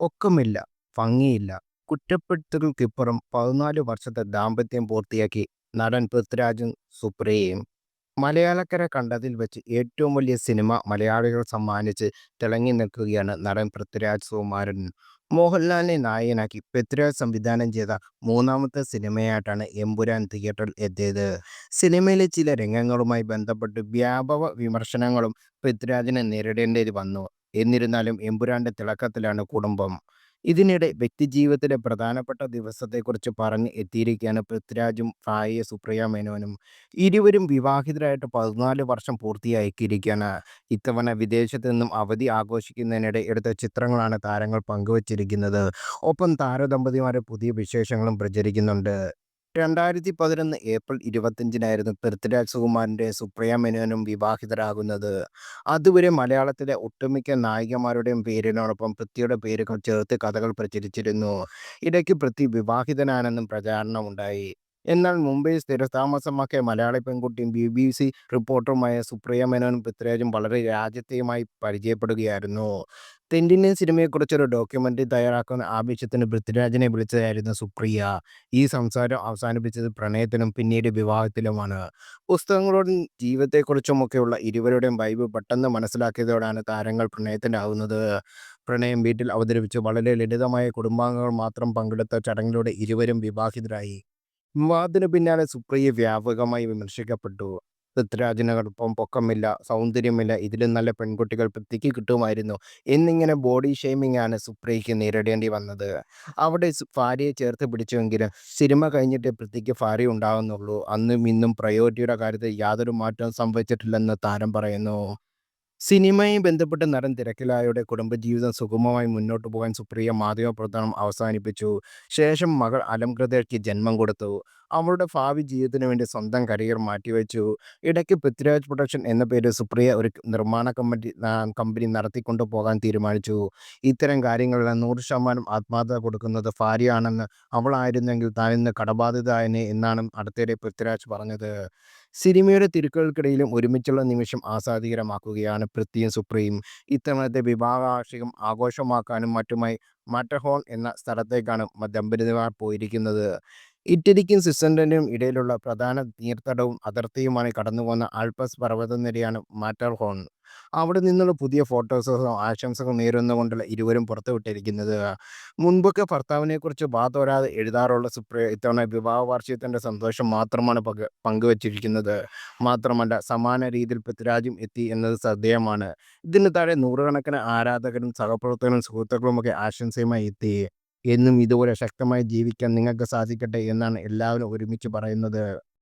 ഒക്കമില്ല, ഭംഗിയില്ല, കുറ്റപ്പെടുത്തലുകൾക്കിപ്പുറം 14 വർഷത്തെ ദാമ്പത്യം പൂർത്തിയാക്കി നടൻ പൃഥ്വിരാജും സുപ്രിയയും. മലയാളക്കര കണ്ടതിൽ വെച്ച് ഏറ്റവും വലിയ സിനിമ മലയാളികൾ സമ്മാനിച്ച് തിളങ്ങി നിൽക്കുകയാണ് നടൻ പൃഥ്വിരാജ് സുകുമാരൻ. മോഹൻലാലിനെ നായകനാക്കി പൃഥ്വിരാജ് സംവിധാനം ചെയ്ത മൂന്നാമത്തെ സിനിമയായിട്ടാണ് എമ്പുരാൻ തിയേറ്ററിൽ എത്തിയത്. സിനിമയിലെ ചില രംഗങ്ങളുമായി ബന്ധപ്പെട്ട് വ്യാപക വിമർശനങ്ങളും പൃഥ്വിരാജിനെ നേരിടേണ്ടി വന്നു. എന്നിരുന്നാലും എമ്പുരാന്റെ തിളക്കത്തിലാണ് കുടുംബം. ഇതിനിടെ വ്യക്തിജീവിതത്തിലെ പ്രധാനപ്പെട്ട ദിവസത്തെക്കുറിച്ച് പറഞ്ഞ് എത്തിയിരിക്കുകയാണ് പൃഥ്വിരാജും ഭാര്യ സുപ്രിയ മേനോനും. ഇരുവരും വിവാഹിതരായിട്ട് പതിനാല് വർഷം പൂർത്തിയാക്കിയിരിക്കുകയാണ്. ഇത്തവണ വിദേശത്ത് നിന്നും അവധി ആഘോഷിക്കുന്നതിനിടെ എടുത്ത ചിത്രങ്ങളാണ് താരങ്ങൾ പങ്കുവച്ചിരിക്കുന്നത്. ഒപ്പം താരദമ്പതിമാരെ പുതിയ വിശേഷങ്ങളും പ്രചരിക്കുന്നുണ്ട്. രണ്ടായിരത്തി പതിനൊന്ന് ഏപ്രിൽ ഇരുപത്തഞ്ചിനായിരുന്നു പൃഥ്വിരാജ് സുകുമാരന്റെ സുപ്രിയ മേനോനും വിവാഹിതരാകുന്നത്. അതുവരെ മലയാളത്തിലെ ഒട്ടുമിക്ക നായികമാരുടെയും പേരിനോടൊപ്പം പൃഥ്വിയുടെ പേരുകൾ ചേർത്ത് കഥകൾ പ്രചരിച്ചിരുന്നു. ഇടയ്ക്ക് പൃഥ്വി വിവാഹിതനാണെന്നും പ്രചാരണമുണ്ടായി. എന്നാൽ മുംബൈ സ്ഥിരതാമസമാക്കിയ മലയാളി പെൺകുട്ടിയും ബി ബി സി റിപ്പോർട്ടറുമായ സുപ്രിയ മേനോനും പൃഥ്വിരാജും വളരെ രാജ്യത്തെയുമായി പരിചയപ്പെടുകയായിരുന്നു. തെന്നിന്ത്യൻ സിനിമയെക്കുറിച്ചൊരു ഡോക്യുമെന്ററി തയ്യാറാക്കുന്ന ആവശ്യത്തിന് പൃഥ്വിരാജിനെ വിളിച്ചതായിരുന്നു സുപ്രിയ. ഈ സംസാരം അവസാനിപ്പിച്ചത് പ്രണയത്തിലും പിന്നീട് വിവാഹത്തിലുമാണ്. പുസ്തകങ്ങളോടും ജീവിതത്തെക്കുറിച്ചുമൊക്കെയുള്ള ഇരുവരുടെയും വൈബ് പെട്ടെന്ന് മനസ്സിലാക്കിയതോടാണ് താരങ്ങൾ പ്രണയത്തിലാകുന്നത്. പ്രണയം വീട്ടിൽ അവതരിപ്പിച്ച് വളരെ ലളിതമായ കുടുംബാംഗങ്ങൾ മാത്രം പങ്കെടുത്ത ചടങ്ങിലൂടെ ഇരുവരും വിവാഹിതരായി. വിവാഹത്തിനു പിന്നാലെ സുപ്രിയ വ്യാപകമായി വിമർശിക്കപ്പെട്ടു. പൃഥ്വിരാജിനോടൊപ്പം പൊക്കമില്ല, സൗന്ദര്യമില്ല, ഇതിലും നല്ല പെൺകുട്ടികൾ പൃഥ്വിക്ക് കിട്ടുമായിരുന്നു എന്നിങ്ങനെ ബോഡി ഷെയ്മിംഗ് ആണ് സുപ്രിയയ്ക്ക് നേരിടേണ്ടി വന്നത്. അവിടെ ഭാര്യയെ ചേർത്ത് പിടിച്ചുവെങ്കിലും സിനിമ കഴിഞ്ഞിട്ട് പൃഥ്വിക്ക് ഭാര്യ ഉണ്ടാകുന്നുള്ളൂ. അന്നും ഇന്നും പ്രയോരിറ്റിയുടെ കാര്യത്തിൽ യാതൊരു മാറ്റവും സംഭവിച്ചിട്ടില്ലെന്ന് താരം പറയുന്നു. സിനിമയുമായി ബന്ധപ്പെട്ട് നടൻ തിരക്കിലായതോടെ കുടുംബജീവിതം സുഗമമായി മുന്നോട്ട് പോകാൻ സുപ്രിയ മാധ്യമപ്രവർത്തനം അവസാനിപ്പിച്ചു. ശേഷം മകൾ അലംകൃതയ്ക്ക് ജന്മം കൊടുത്തു. അവളുടെ ഭാവി ജീവിതത്തിന് വേണ്ടി സ്വന്തം കരിയർ മാറ്റിവെച്ചു. ഇടയ്ക്ക് പൃഥ്വിരാജ് പ്രൊഡക്ഷൻ എന്ന പേര് സുപ്രിയ ഒരു നിർമ്മാണ കമ്പനി കമ്പനി നടത്തിക്കൊണ്ടു പോകാൻ തീരുമാനിച്ചു. ഇത്തരം കാര്യങ്ങളെല്ലാം നൂറ് ശതമാനം ആത്മാർത്ഥത കൊടുക്കുന്നത് ഭാര്യയാണെന്ന് അവളായിരുന്നെങ്കിൽ താൻ ഇന്ന് കടബാധ്യതയായേനെ എന്നാണ് അടുത്തിടെ പൃഥ്വിരാജ് പറഞ്ഞത്. സിനിമയുടെ തിരക്കുകൾക്കിടയിലും ഒരുമിച്ചുള്ള നിമിഷം ആസ്വാദികരമാക്കുകയാണ് പൃഥ്വിയും സുപ്രീം ഇത്തവണത്തെ വിവാഹവാർഷികം ആഘോഷമാക്കാനും മറ്റുമായി മാറ്റർഹോൺ എന്ന സ്ഥലത്തേക്കാണ് ദമ്പതിമാർ പോയിരിക്കുന്നത്. ഇറ്റലിക്കും സ്വിറ്റ്സർലൻഡിനും ഇടയിലുള്ള പ്രധാന നീർത്തടവും അതിർത്തിയുമായി കടന്നുപോകുന്ന ആൽപ്സ് പർവതനിരയാണ് മാറ്റർഹോൺ. അവിടെ നിന്നുള്ള പുതിയ ഫോട്ടോസും ആശംസകൾ നേരുന്നുകൊണ്ടുള്ള ഇരുവരും പുറത്തുവിട്ടിരിക്കുന്നത്. മുൻപൊക്കെ ഭർത്താവിനെക്കുറിച്ച് വാ തോരാതെ എഴുതാറുള്ള സുപ്രിയ ഇത്തവണ വിവാഹ വാർഷികത്തിന്റെ സന്തോഷം മാത്രമാണ് പങ്കുവച്ചിരിക്കുന്നത്. മാത്രമല്ല സമാന രീതിയിൽ പൃഥ്വിരാജും എത്തി എന്നത് ശ്രദ്ധേയമാണ്. ഇതിന് താഴെ നൂറുകണക്കിന് ആരാധകരും സഹപ്രവർത്തകരും സുഹൃത്തുക്കളുമൊക്കെ ആശംസയുമായി എത്തി. എന്നും ഇതുപോലെ ശക്തമായി ജീവിക്കാൻ നിങ്ങൾക്ക് സാധിക്കട്ടെ എന്നാണ് എല്ലാവരും ഒരുമിച്ച് പറയുന്നത്.